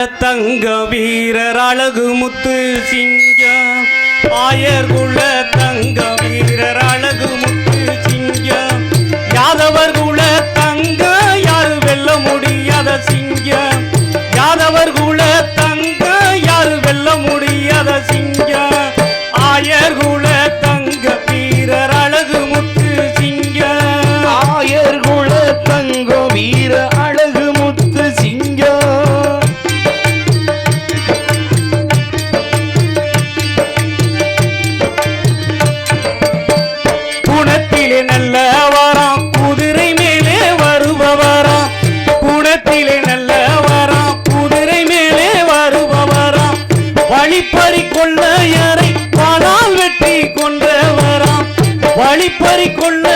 தங்க வீரர் அழகு முத்து சிங்கம். ஆயர் குல தங்க வீரர் வழிப்பறி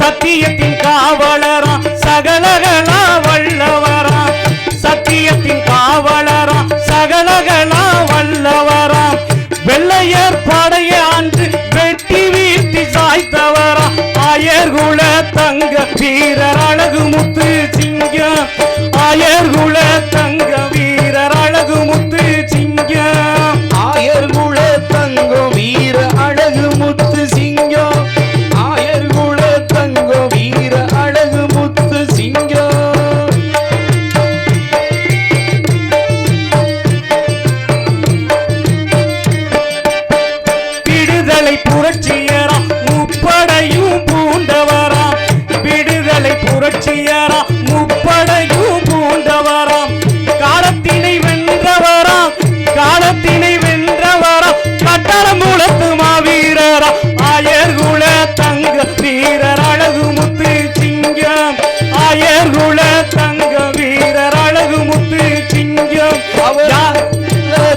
சத்தியத்தின் காவலரா சகலகலா வல்லவரா. சத்தியத்தின் காவலரா சகலகலா வல்லவரா. வெள்ளையர் படைய அன்று வெட்டி வீழ்த்தி சாய்த்தவரா. ஆயர் குல தங்க வீரர் அழகு முத்து விடுதலை புரட்சியராம் முப்படையும் பூண்டவராம் விடுதலை புரட்சியராம் முப்படையும் பூண்டவராம் காலத்தினை வென்றவராம் காலத்தினை வென்றவராம் கட்டளம் முழத்து மாவீரராம் ஆயர் குல தங்க வீரர் அழகு முத்து சிங்கம். ஆயர் குல தங்க வீரர் அழகு முத்து சிங்கம். அவர்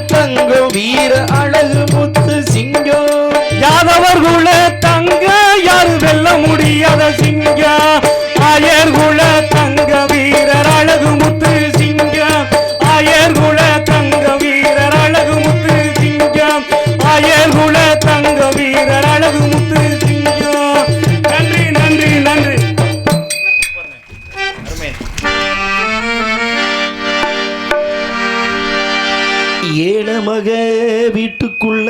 தங்கம் வீர அழகு யாதவர் தங்க யாரு வெல்ல முடியாத சிங்க. ஆயர் குல தங்க வீரர் அழகு முத்து சிங்க. ஆயர் குல தங்க வீரர் அழகு முத்து சிங்க. ஆயர் தங்க வீரர் அழகு முத்து சிங்க. நன்றி நன்றி நன்றி. ஏழமக வீட்டுக்குள்ள